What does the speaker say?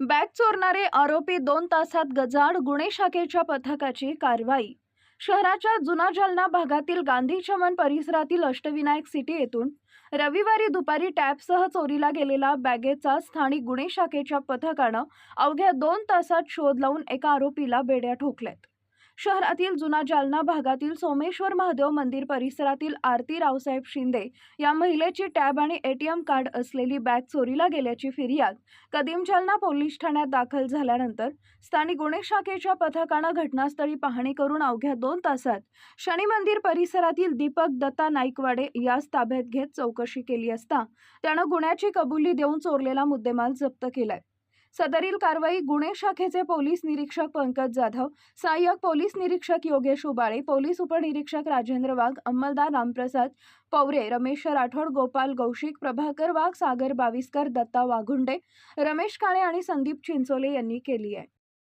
Bag चोरणारे आरोपी दोन तासात गजाड गुन्हे शाखेच्या पथकाची कारवाई. शहराच्या जुना जालना भागातील गांधी चमन परिसरातील अष्टविनायक सिटी येथून रविवारी दुपारी टॅबसह चोरीला गेलेला बॅगेचा स्थानिक गुन्हे शाखेच्या पथकानं अवघ्या दोन तासात शोध लावून एका आरोपीला बेड्या ठोकल्यात. शहरातील जुना जालना भागातील सोमेश्वर महादेव मंदिर परिसरातील आरती रावसाहेब शिंदे या महिलेची टॅब आणि एटीएम कार्ड असलेली बॅग चोरीला गेल्याची फिर्याद कदीम जालना पोलीस ठाण्यात दाखल झाल्यानंतर स्थानिक गुन्हे शाखेच्या पथकानं घटनास्थळी पाहणी करून अवघ्या दोन तासात शनी मंदिर परिसरातील दीपक दत्ता नाईकवाडे यास ताब्यात घेत चौकशी केली असता त्यानं गुन्ह्याची कबुली देऊन चोरलेला मुद्देमाल जप्त केलाय. सदरील कारवाई गुन्हे शाखेचे पोलीस निरीक्षक पंकज जाधव सहाय्यक पोलीस निरीक्षक योगेश उबाळे पोलीस उपनिरीक्षक राजेंद्र वाघ अंमलदार रामप्रसाद पवरे रमेश राठोड गोपाल गौशिक प्रभाकर वाघ सागर बाविस्कर दत्ता वाघुंडे रमेश काळे आणि संदीप चिंचोले यांनी केली आहे.